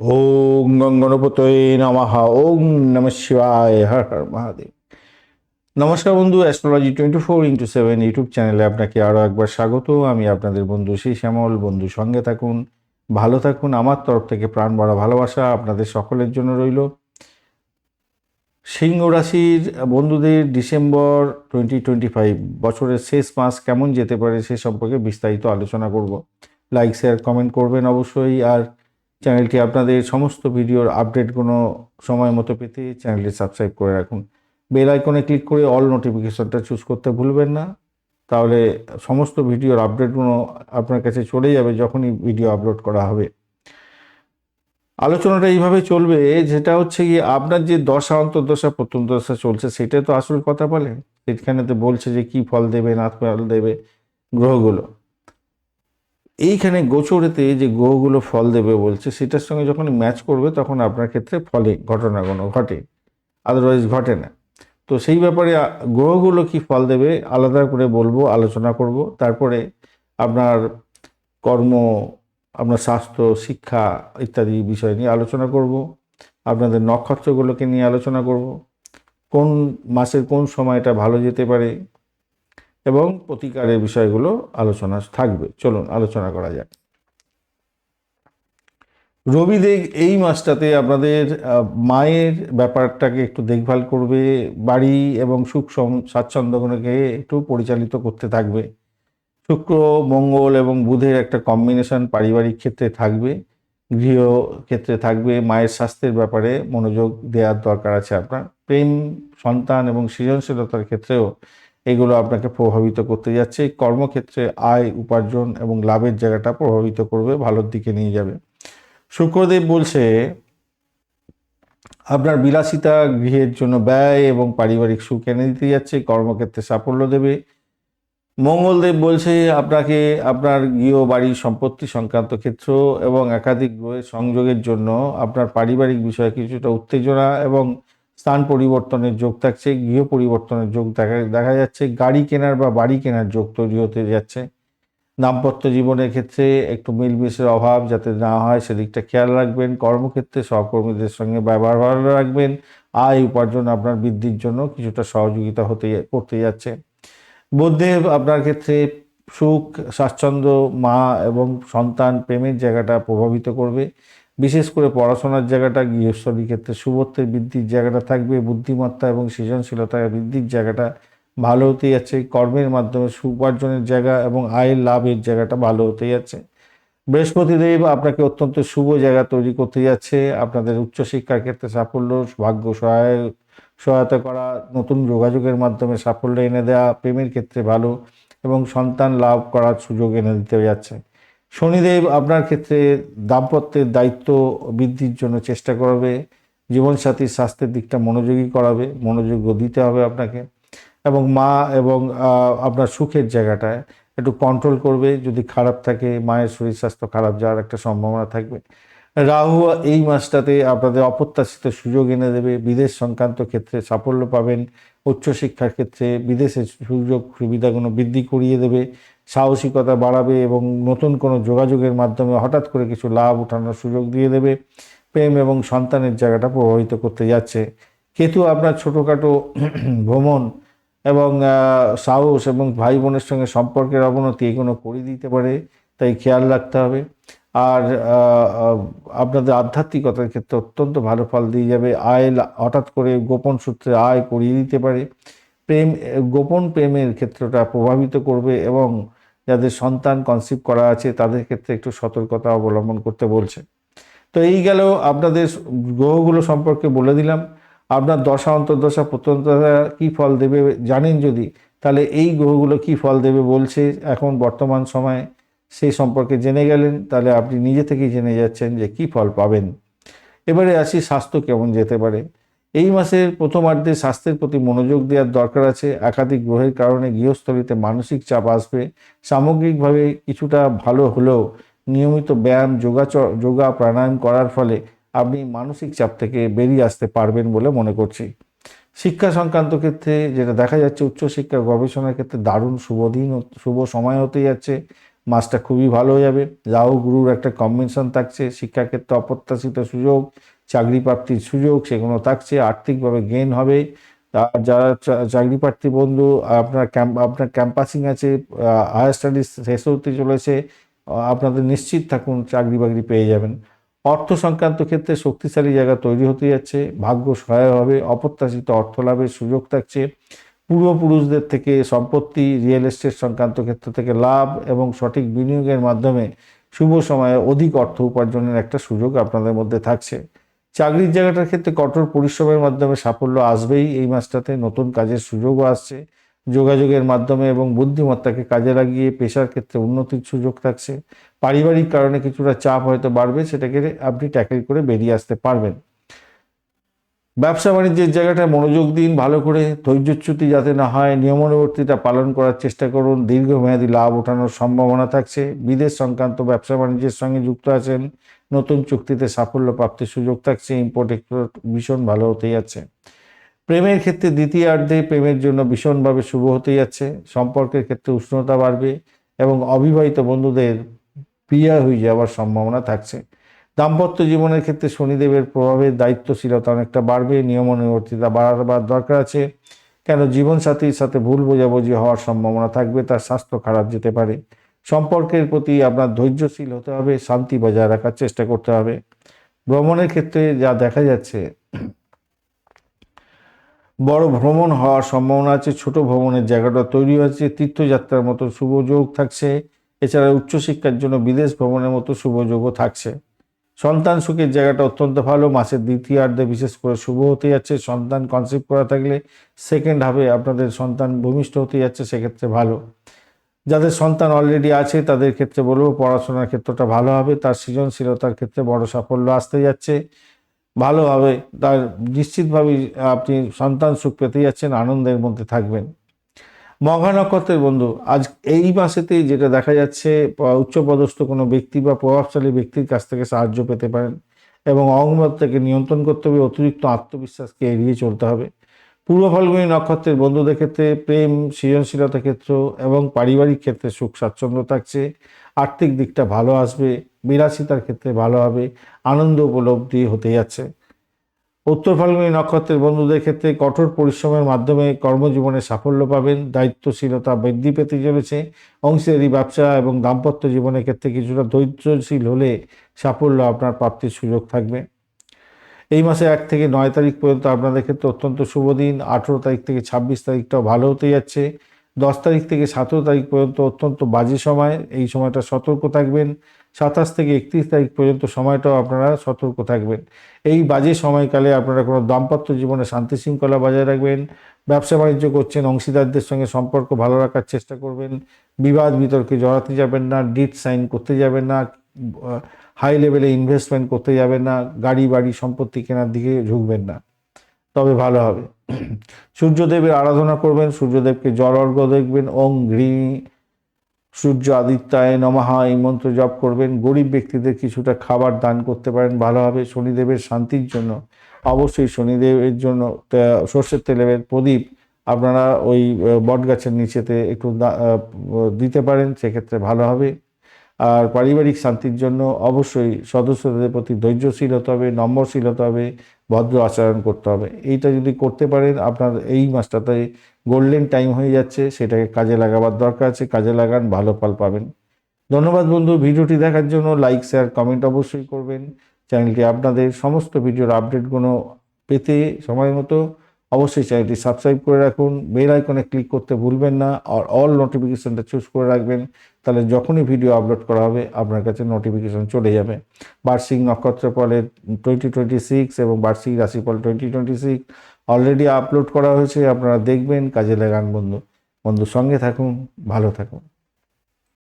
ওম গঙ্গনপতয়ে নমঃ, ওম নম শিবায়, হর হর মহাদেব। নমস্কার বন্ধু astrology twenty four into seven YouTube চ্যানেলে আপনাকে আরও একবার স্বাগত। আমি আপনাদের বন্ধু শ্রী শ্যামল। বন্ধু সঙ্গে থাকুন, ভালো থাকুন। আমার তরফ থেকে প্রাণ বড় ভালোবাসা আপনাদের সকলের জন্য রইল। সিংহ রাশির বন্ধুদের ডিসেম্বর টোয়েন্টি টোয়েন্টি ফাইভ বছরের শেষ মাস কেমন যেতে পারে সে সম্পর্কে বিস্তারিত আলোচনা করব। লাইক শেয়ার কমেন্ট করবেন অবশ্যই। আর চ্যানেলটি আপনাদের সমস্ত ভিডিওর আপডেটগুলো সময় মতো পেতে চ্যানেলটি সাবস্ক্রাইব করে রাখুন। বেল আইকনে ক্লিক করে অল নোটিফিকেশনটা চুজ করতে ভুলবেন না। তাহলে সমস্ত ভিডিওর আপডেটগুলো আপনার কাছে চলে যাবে যখনই ভিডিও আপলোড করা হবে। আলোচনাটা এইভাবে চলবে, যেটা হচ্ছে কি আপনার যে দশা, অন্তর্দশা, প্রথম দশা চলছে সেটাই তো আসল কথা বলে। সেখানে তো বলছে যে কি ফল দেবে, না ফল দেবে, গ্রহগুলো। এইখানে গোচরেতে যে গ্রহগুলো ফল দেবে বলছে, সেটার সঙ্গে যখন ম্যাচ করবে তখন আপনার ক্ষেত্রে ফলে ঘটনাগুলো ঘটে আদারওয়াইজ ঘটে না। তো সেই ব্যাপারে গ্রহগুলো কি ফল দেবে আলাদা করে বলব, আলোচনা করব। তারপরে আপনার কর্ম, আপনার স্বাস্থ্য, শিক্ষা ইত্যাদি বিষয় নিয়ে আলোচনা করব। আপনাদের নক্ষত্রগুলোকে নিয়ে আলোচনা করব। কোন মাসের কোন সময়টা ভালো যেতে পারে এবং প্রতিকারের বিষয়গুলো আলোচনা থাকবে। চলুন, আলোচনা করা যাক। রবি দেব এই মাসটাতে আপনাদের মায়ের ব্যাপারটাকে একটু দেখভাল করবে, বাড়ি এবং সুখ স্বাচ্ছন্দ্যগুলোকে একটু পরিচালিত করতে থাকবে। শুক্র, মঙ্গল এবং বুধের একটা কম্বিনেশন পারিবারিক ক্ষেত্রে থাকবে, গৃহ ক্ষেত্রে থাকবে, মায়ের স্বাস্থ্যের ব্যাপারে মনোযোগ দেওয়ার দরকার আছে আপনার। প্রেম, সন্তান এবং সৃজনশীলতার ক্ষেত্রেও এগুলো আপনাকে প্রভাবিত করতে যাচ্ছে। কর্মক্ষেত্রে আয়, উপার্জন এবং লাভের জায়গাটা প্রভাবিত করবে, ভালোর দিকে নিয়ে যাবে। শুক্রদেব বলছে, আপনার বিলাসিতা গৃহের জন্য ব্যয় এবং পারিবারিক সুখ এনে দিতে যাচ্ছে, কর্মক্ষেত্রে সাফল্য দেবে। মঙ্গলদেব বলছে, আপনাকে আপনার গৃহ, বাড়ি, সম্পত্তি সংক্রান্ত ক্ষেত্র এবং একাধিক গ্রহের সংযোগের জন্য আপনার পারিবারিক বিষয়ে কিছুটা উত্তেজনা এবং স্থান পরিবর্তনের যোগ থাকছে, গৃহ পরিবর্তনের যোগ দেখা দেখা যাচ্ছে, গাড়ি কেনার বা বাড়ি কেনার যোগ তৈরি হতে যাচ্ছে। দাম্পত্য জীবনের ক্ষেত্রে একটু মিলমিশের অভাব যাতে না হয়, সেদিকটা খেয়াল রাখবেন। কর্মক্ষেত্রে সহকর্মীদের সঙ্গে ব্যবহার ভালো রাখবেন। আয় উপার্জন আপনার বৃদ্ধির জন্য কিছুটা সহযোগিতা হতে করতে যাচ্ছে। বুদ্ধদেব আপনার ক্ষেত্রে সুখ, স্বাচ্ছন্দ্য, মা এবং সন্তান প্রেমের জায়গাটা প্রভাবিত করবে। বিশেষ করে পড়াশোনার জায়গাটা গৃহস্থলীর ক্ষেত্রে শুভত্বের বৃদ্ধির জায়গাটা থাকবে, বুদ্ধিমত্তা এবং সৃজনশীলতা বৃদ্ধির জায়গাটা ভালো হতে যাচ্ছে, কর্মের মাধ্যমে সুপার্জনের জায়গা এবং আয়ের লাভের জায়গাটা ভালো হতে যাচ্ছে। বৃহস্পতিদেব আপনাকে অত্যন্ত শুভ জায়গা তৈরি করতে যাচ্ছে, আপনাদের উচ্চশিক্ষার ক্ষেত্রে সাফল্য, ভাগ্য সহায়, সহায়তা করা, নতুন যোগাযোগের মাধ্যমে সাফল্য এনে দেওয়া, প্রেমের ক্ষেত্রে ভালো এবং সন্তান লাভ করার সুযোগ এনে দিতে যাচ্ছে। শনিদেব আপনার ক্ষেত্রে দাম্পত্যের দায়িত্ব বৃদ্ধির জন্য চেষ্টা করবে, জীবনসাথীর স্বাস্থ্যের দিকটা মনোযোগী করাবে, মনোযোগ দিতে হবে আপনাকে, এবং মা এবং আপনার সুখের জায়গাটায় একটু কন্ট্রোল করবে। যদি খারাপ থাকে, মায়ের শরীর স্বাস্থ্য খারাপ যাওয়ার একটা সম্ভাবনা থাকবে। রাহু এই মাসটাতে আপনাদের অপ্রত্যাশিত সুযোগ এনে দেবে। বিদেশ সংক্রান্ত ক্ষেত্রে সাফল্য পাবেন। উচ্চশিক্ষার ক্ষেত্রে বিদেশের সুযোগ সুবিধাগুলো বৃদ্ধি করিয়ে দেবে। সাহসিকতা বাড়াবে এবং নতুন কোনো যোগাযোগের মাধ্যমে হঠাৎ করে কিছু লাভ উঠানোর সুযোগ দিয়ে দেবে। প্রেম এবং সন্তানের জায়গাটা প্রভাবিত করতে যাচ্ছে। কেতু আপনার ছোটোখাটো ভ্রমণ এবং সাহস এবং ভাই বোনের সঙ্গে সম্পর্কের অবনতি এগুলো করে দিতে পারে, তাই খেয়াল রাখতে হবে। আর আপনাদের আধ্যাত্মিকতার ক্ষেত্রে অত্যন্ত ভালো ফল দিয়ে যাবে। আয় হঠাৎ করে গোপন সূত্রে আয় করিয়ে দিতে পারে। প্রেম, গোপন প্রেমের ক্ষেত্রটা প্রভাবিত করবে এবং যাদের সন্তান কনসিভ করা আছে, তাদের ক্ষেত্রে একটু সতর্কতা অবলম্বন করতে বলছে। তো এই গেল আপনাদের গ্রহগুলো সম্পর্কে বলে দিলাম। আপনার দশা, অন্তর্দশা, প্রত্যন্তদশা কী ফল দেবে জানেন যদি? তাহলে এই গ্রহগুলো কী ফল দেবে বলছে এখন বর্তমান সময়ে সেই সম্পর্কে জেনে গেলেন। তাহলে আপনি নিজে থেকেই জেনে যাচ্ছেন যে কী ফল পাবেন। এবারে আসি স্বাস্থ্য কেমন যেতে পারে। এই মাসের প্রথমার্ধে স্বাস্থ্যের প্রতি মনোযোগ দেওয়ার দরকার আছে। একাধিক গ্রহের কারণে গৃহস্থলীতে মানসিক চাপ আসবে। সামগ্রিকভাবে কিছুটা ভালো হলেও নিয়মিত ব্যায়াম, যোগাচর, যোগা, প্রাণায়াম করার ফলে আপনি মানসিক চাপ থেকে বেরিয়ে আসতে পারবেন বলে মনে করছি। শিক্ষা সংক্রান্ত ক্ষেত্রে যেটা দেখা যাচ্ছে, উচ্চশিক্ষা গবেষণার ক্ষেত্রে দারুণ শুভ দিন শুভ সময় হতে যাচ্ছে। মাসটা খুবই ভালো হয়ে যাবে। রাহু, গুরুর একটা কম্বিনেশন থাকছে, শিক্ষাক্ষেত্রে অপ্রত্যাশিত সুযোগ চাকরি প্রাপ্তির সুযোগ, সেগুলো থাকছে, আর্থিকভাবে গেন হবে। আর যারা চাকরি প্রার্থী বন্ধু, আপনার ক্যাম্প আপনার ক্যাম্পাসিং আছে হায়ার স্টাডিজ শেষ হতে চলেছে আপনাদের নিশ্চিত থাকুন চাকরি বাকরি পেয়ে যাবেন। অর্থ সংক্রান্ত ক্ষেত্রে শক্তিশালী জায়গা তৈরি হতে যাচ্ছে, ভাগ্য সহায় হবে, অপ্রত্যাশিত অর্থ লাভের সুযোগ থাকছে। পূর্বপুরুষদের থেকে সম্পত্তি রিয়েল এস্টেট সংক্রান্ত ক্ষেত্র থেকে লাভ এবং সঠিক বিনিয়োগের মাধ্যমে শুভ সময়ে অধিক অর্থ উপার্জনের একটা সুযোগ আপনাদের মধ্যে থাকছে। চাকরির জায়গাটার ক্ষেত্রে কঠোর পরিশ্রমের মাধ্যমে সাফল্য আসবেই এই মাসটাতে। নতুন কাজের সুযোগও আসছে। যোগাযোগের মাধ্যমে এবং বুদ্ধিমত্তাকে কাজে লাগিয়ে পেশার ক্ষেত্রে উন্নতির সুযোগ থাকছে। পারিবারিক কারণে কিছুটা চাপ হয়তো বাড়বে, সেটাকে আপনি ট্যাকেল করে বেরিয়ে আসতে পারবেন। ব্যবসা বাণিজ্যের জায়গাটায় মনোযোগ দিন, ভালো করে ধৈর্যচ্যুতি যাতে না হয়, নিয়মানুবর্তিতা পালন করার চেষ্টা করুন, দীর্ঘমেয়াদী লাভ ওঠানোর সম্ভাবনা থাকছে। বিদেশ সংক্রান্ত ব্যবসা বাণিজ্যের সঙ্গে যুক্ত আছেন, নতুন চুক্তিতে সাফল্য প্রাপ্তির সুযোগ থাকছে ইম্পোর্ট এক্সপোর্ট ভীষণ ভালো হতে যাচ্ছে। প্রেমের ক্ষেত্রে দ্বিতীয়ার্ধে প্রেমের জন্য ভীষণভাবে শুভ হতে যাচ্ছে, সম্পর্কের ক্ষেত্রে উষ্ণতা বাড়বে এবং অবিবাহিত বন্ধুদের প্রিয়া হয়ে যাওয়ার সম্ভাবনা থাকছে। দাম্পত্য জীবনের ক্ষেত্রে শনিদেবের প্রভাবে দায়িত্বশীলতা অনেকটা বাড়বে নিয়মানুবর্তিতা বাড়াবার দরকার আছে। কেন? জীবনসাথীর সাথে ভুল বোঝাবুঝি হওয়ার সম্ভাবনা থাকবে, তার স্বাস্থ্য খারাপ যেতে পারে। সম্পর্কের প্রতি আপনার ধৈর্যশীল হতে হবে, শান্তি বজায় রাখার চেষ্টা করতে হবে। ভ্রমণের ক্ষেত্রে যা দেখা যাচ্ছে, বড় ভ্রমণ হওয়ার সম্ভাবনা আছে, ছোট ভ্রমণের জায়গাটা তৈরি হয়েছে, তীর্থযাত্রার মতো শুভ যোগ থাকছে। এছাড়া উচ্চশিক্ষার জন্য বিদেশ ভ্রমণের মতো শুভযোগও থাকছে। সন্তান সুখের জায়গাটা অত্যন্ত ভালো, মাসের দ্বিতীয়ার্ধে বিশেষ করে শুভ হতে যাচ্ছে, সন্তান কনসেপ্ট করা থাকলে সেকেন্ড হাফে আপনাদের সন্তান ভূমিষ্ঠ হতে যাচ্ছে, সেক্ষেত্রে ভালো। যাদের সন্তান অলরেডি আছে, তাদের ক্ষেত্রে বলব পড়াশোনার ক্ষেত্রটা ভালো হবে, তার সৃজনশীলতার ক্ষেত্রে বড় সাফল্য আসতে যাচ্ছে। ভালো হবে তার নিশ্চিতভাবেই আপনি সন্তান সুখ পেতে যাচ্ছেন, আনন্দের মধ্যে থাকবেন। মঘা নক্ষত্রের বন্ধু, আজ এই মাসেতেই যেটা দেখা যাচ্ছে উচ্চপদস্থ কোনো ব্যক্তি বা প্রভাবশালী ব্যক্তির কাছ থেকে সাহায্য পেতে পারেন এবং অহংমতকে নিয়ন্ত্রণ করতে হবে, অতিরিক্ত আত্মবিশ্বাসকে এড়িয়ে চলতে হবে। পূর্ব ফাল্গুনী নক্ষত্রের বন্ধুদের ক্ষেত্রে প্রেম, সৃজনশীলতা ক্ষেত্র এবং পারিবারিক ক্ষেত্রে সুখ, স্বাচ্ছন্দ্য থাকছে। আর্থিক দিকটা ভালো আসবে বিলাসিতার ক্ষেত্রে ভালো হবে, আনন্দ উপলব্ধি হতে যাচ্ছে। উত্তর ফাল্গুনী নক্ষত্রের বন্ধুদের ক্ষেত্রে কঠোর পরিশ্রমের মাধ্যমে কর্মজীবনে সাফল্য পাবেন, দায়িত্বশীলতা বৃদ্ধি পেতে চলেছে, অংশীদারি ব্যবসা এবং দাম্পত্য জীবনের ক্ষেত্রে কিছুটা ধৈর্যশীল হলে সাফল্য আপনার প্রাপ্তির সুযোগ থাকবে। এই মাসে এক থেকে নয় তারিখ পর্যন্ত আপনাদের ক্ষেত্রে অত্যন্ত শুভ দিন, আঠেরো তারিখ থেকে ছাব্বিশ তারিখটাও ভালো হতে যাচ্ছে, দশ তারিখ থেকে সতেরো তারিখ পর্যন্ত অত্যন্ত বাজে সময়, এই সময়টা সতর্ক থাকবেন সাতাশ থেকে একত্রিশ তারিখ পর্যন্ত সময়টাও আপনারা সতর্ক থাকবেন। এই বাজে সময়কালে আপনারা কোনো দাম্পত্য জীবনে শান্তি শৃঙ্খলা বজায় রাখবেন, ব্যবসা বাণিজ্য করছেন, অংশীদারদের সঙ্গে সম্পর্ক ভালো রাখার চেষ্টা করবেন, বিবাদ বিতর্কে জড়াতে যাবেন না, ডিট সাইন করতে যাবেন না, হাই লেভেলে ইনভেস্টমেন্ট করতে যাবেন না, গাড়ি বাড়ি সম্পত্তি কেনার দিকে ঝুঁকবেন না। তবে ভালো হবে। সূর্যদেবের আরাধনা করবেন, সূর্যদেবকে জল অর্ঘ্য দেখবেন ওং ঘৃ সূর্য আদিত্যায় নমাহা এই মন্ত্র জপ করবেন। গরিব ব্যক্তিদের কিছুটা খাবার দান করতে পারেন ভালোভাবে শনিদেবের শান্তির জন্য, অবশ্যই শনিদেবের জন্য সর্ষের তেলের প্রদীপ আপনারা ওই বটগাছের নিচেতে একটু দিতে পারেন, সেক্ষেত্রে ভালো হবে। আর পারিবারিক শান্তির জন্য অবশ্যই সদস্যদের প্রতি ধৈর্যশীল হতে হবে, নম্রশীল হতে হবে, ভদ্র আচরণ করতে হবে। এইটা যদি করতে পারেন, আপনার এই মাসটাতে গোল্ডেন টাইম হয়ে যাচ্ছে, সেটাকে কাজে লাগাবার দরকার আছে, কাজে লাগান, ভালো ফল পাবেন। ধন্যবাদ বন্ধু, ভিডিওটি দেখার জন্য লাইক শেয়ার কমেন্ট অবশ্যই করবেন। চ্যানেলটি আপনাদের সমস্ত ভিডিওর আপডেটগুলো পেতে সময় মতো অবশ্যই চ্যানেলটি সাবস্ক্রাইব করে রাখুন বেল আইকনে ক্লিক করতে ভুলবেন না, আর অল নোটিফিকেশনটা চুজ করে রাখবেন, তাহলে যখনই ভিডিও আপলোড করা হবে, আপনার কাছে নোটিফিকেশন চলে যাবে। বার্ষিক নক্ষত্র ফলের টোয়েন্টি টোয়েন্টি সিক্স এবং বার্ষিক রাশিফল twenty twenty six already upload করা হয়েছে, আপনারা দেখবেন, কাজে লাগান বন্ধু। বন্ধু সঙ্গে থাকুন, ভালো থাকুন।